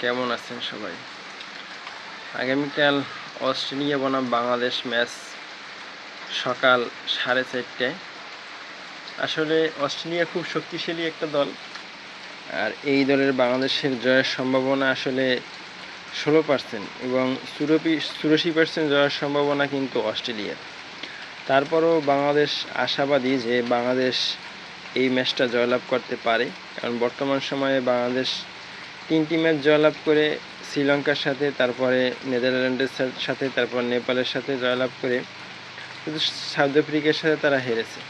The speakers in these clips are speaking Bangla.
কেমন আছেন সবাই? আগামীকাল অস্ট্রেলিয়া বনাম বাংলাদেশ ম্যাচ সকাল সাড়ে চারটায়। আসলে অস্ট্রেলিয়া খুব শক্তিশালী একটা দল। আর এই দলের বাংলাদেশের জয়ের সম্ভাবনা আসলে ষোলো পার্সেন্ট এবং চুরপি চুরাশি পার্সেন্ট জয়ের সম্ভাবনা কিন্তু অস্ট্রেলিয়ার। তারপরও বাংলাদেশ আশাবাদী যে বাংলাদেশ এই ম্যাচটা জয়লাভ করতে পারে। কারণ বর্তমান সময়ে বাংলাদেশ তিনটি ম্যাচ জয়লাভ করে শ্রীলঙ্কার সাথে, তারপরে নেদারল্যান্ডের সাথে, তারপর নেপালের সাথে জয়লাভ করে শুধু সাউথ আফ্রিকার সাথে তারা হেরেছে।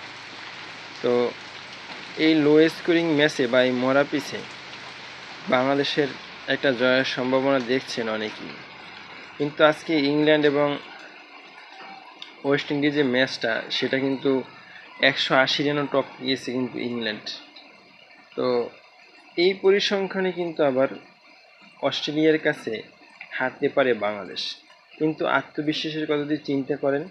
তো এই লো স্কোরিং ম্যাচে বা এই মরা পিছে বাংলাদেশের একটা জয়ের সম্ভাবনা দেখছেন অনেকেই। কিন্তু আজকে ইংল্যান্ড এবং ওয়েস্ট ইন্ডিজের ম্যাচটা সেটা কিন্তু একশো আশি রানও টপ গিয়েছে কিন্তু ইংল্যান্ড। তো এই পরিসংখ্যানে কিন্তু আবার অস্ট্রেলিয়ার কাছে হারতে পারে বাংলাদেশ। কিন্তু আত্মবিশ্বাসের কথা যদি চিন্তা করেন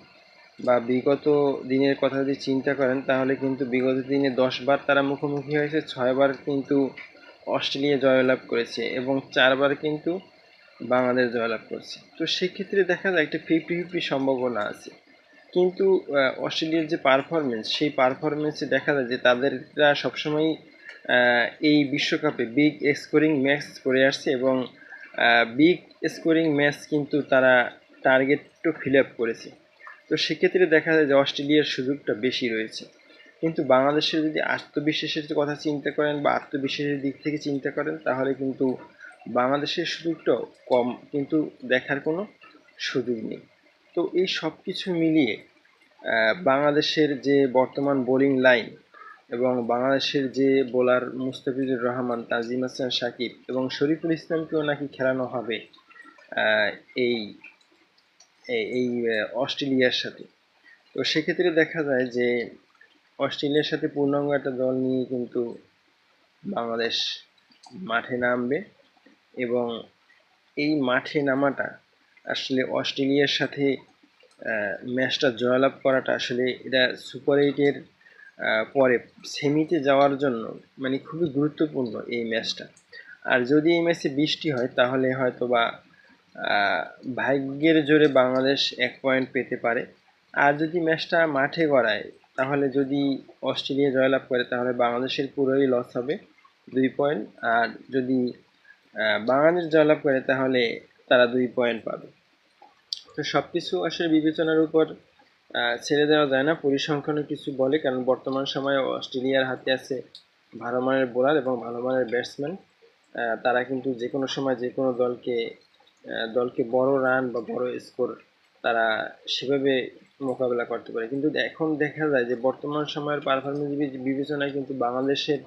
বা বিগত দিনের কথা যদি চিন্তা করেন, তাহলে কিন্তু বিগত দিনে দশবার তারা মুখোমুখি হয়েছে ছয়বার কিন্তু অস্ট্রেলিয়া জয়লাভ করেছে এবং চারবার কিন্তু বাংলাদেশ জয়লাভ করেছে। তো সেক্ষেত্রে দেখা যায় একটা ফিফটি ফিফটি সম্ভাবনা আছে। কিন্তু অস্ট্রেলিয়ার যে পারফরমেন্স সেই পারফরমেন্সে দেখা যায় যে তাদেররা সবসময়ই এই বিশ্বকাপে বিগ স্কোরিং ম্যাচ করে আসছে এবং বিগ স্কোরিং ম্যাচ কিন্তু তারা টার্গেটও ফিল আপ করেছে। তো সেক্ষেত্রে দেখা যায় যে অস্ট্রেলিয়ার সুযোগটা বেশি রয়েছে। কিন্তু বাংলাদেশের যদি আত্মবিশ্বাসের কথা চিন্তা করেন বা আত্মবিশ্বাসের দিক থেকে চিন্তা করেন, তাহলে কিন্তু বাংলাদেশের সুযোগটাও কম, কিন্তু দেখার কোনো সুযোগ নেই। তো এই সব কিছু মিলিয়ে বাংলাদেশের যে বর্তমান বোলিং লাইন এবং বাংলাদেশের যে বোলার মুস্তাফিজুর রহমান, তাজিম হাসান সাকিব এবং শরীফুল ইসলামকেও নাকি খেলানো হবে এই এই অস্ট্রেলিয়ার সাথে। তো সেক্ষেত্রে দেখা যায় যে অস্ট্রেলিয়ার সাথে পূর্ণাঙ্গ একটা দল নিয়ে কিন্তু বাংলাদেশ মাঠে নামবে এবং এই মাঠে নামাটা আসলে অস্ট্রেলিয়ার সাথে ম্যাচটা জয়লাভ করাটা আসলে এটা সুপার এইটের পরে সেমিতে যাওয়ার জন্য মানে খুবই গুরুত্বপূর্ণ এই ম্যাচটা। আর যদি এই ম্যাচে বৃষ্টি হয়, তাহলে হয়তো বা ভাগ্যের জোরে বাংলাদেশ এক পয়েন্ট পেতে পারে। আর যদি ম্যাচটা মাঠে গড়ায়, তাহলে যদি অস্ট্রেলিয়া জয়লাভ করে, তাহলে বাংলাদেশের পুরোই লস হবে, দুই পয়েন্ট আর যদি বাংলাদেশ জয়লাভ করে, তাহলে তারা দুই পয়েন্ট পাবে। তো সব কিছু আসলে বিবেচনার উপর ছেড়ে দেওয়া যায় না। পরিসংখ্যানও কিছু বলে, কারণ বর্তমান সময়ে অস্ট্রেলিয়ার হাতে আছে ভালো মানের বোলার এবং ভালো মানের ব্যাটসম্যান। তারা কিন্তু যে কোনো সময় যে কোনো দলকে দলকে বড় রান বা বড় স্কোর তারা সেভাবে মোকাবেলা করতে পারে। কিন্তু এখন দেখা যায় যে বর্তমান সময়ের পারফরমেন্স বিবেচনায় কিন্তু বাংলাদেশের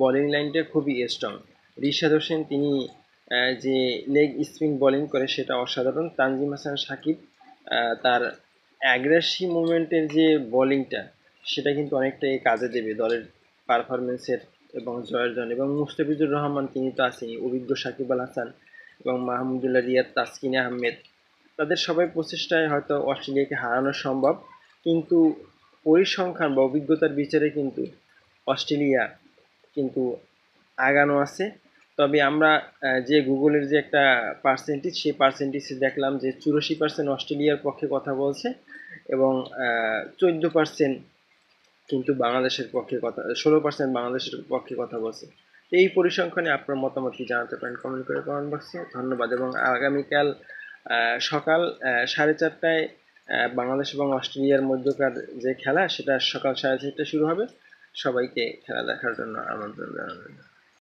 বোলিং লাইনটা খুবই স্ট্রং রিশাদ হোসেন, তিনি যে লেগ স্পিন বোলিং করে সেটা অসাধারণ। তানজিম হাসান সাকিব তার অ্যাগ্রেসি মুভমেন্টের যে বোলিংটা সেটা কিন্তু অনেকটাই কাজে দেবে দলের পারফরমেন্সের এবং জয়ের জন্য। এবং মুস্তাফিজুর রহমান, তিনি তো আছেন অভিজ্ঞ সাকিব আল হাসান এবং মাহমুদুল্লাহ রিয়াদ, তাসকিন আহমেদ। তাদের সবাই প্রচেষ্টায় হয়তো অস্ট্রেলিয়াকে হারানো সম্ভব, কিন্তু পরিসংখ্যান বা অভিজ্ঞতার বিচারে কিন্তু অস্ট্রেলিয়া কিন্তু আগানো আছে। তবে আমরা যে গুগলের যে একটা পার্সেন্টেজ সেই পার্সেন্টেজে দেখলাম যে চুরাশি পার্সেন্ট অস্ট্রেলিয়ার পক্ষে কথা বলছে এবং চোদ্দ পার্সেন্ট কিন্তু বাংলাদেশের পক্ষে কথা, ষোলো পার্সেন্ট বাংলাদেশের পক্ষে কথা বলছে। এই পরিসংখ্যানে আপনার মতামত কি জানাতে পারেন কমেন্ট করে কমেন্ট বক্সে ধন্যবাদ। এবং আগামীকাল সকাল সাড়ে চারটায় বাংলাদেশ এবং অস্ট্রেলিয়ার মধ্যকার যে খেলা, সেটা সকাল সাড়ে চারটায় শুরু হবে। সবাইকে খেলা দেখার জন্য আমন্ত্রণ জানাবেন।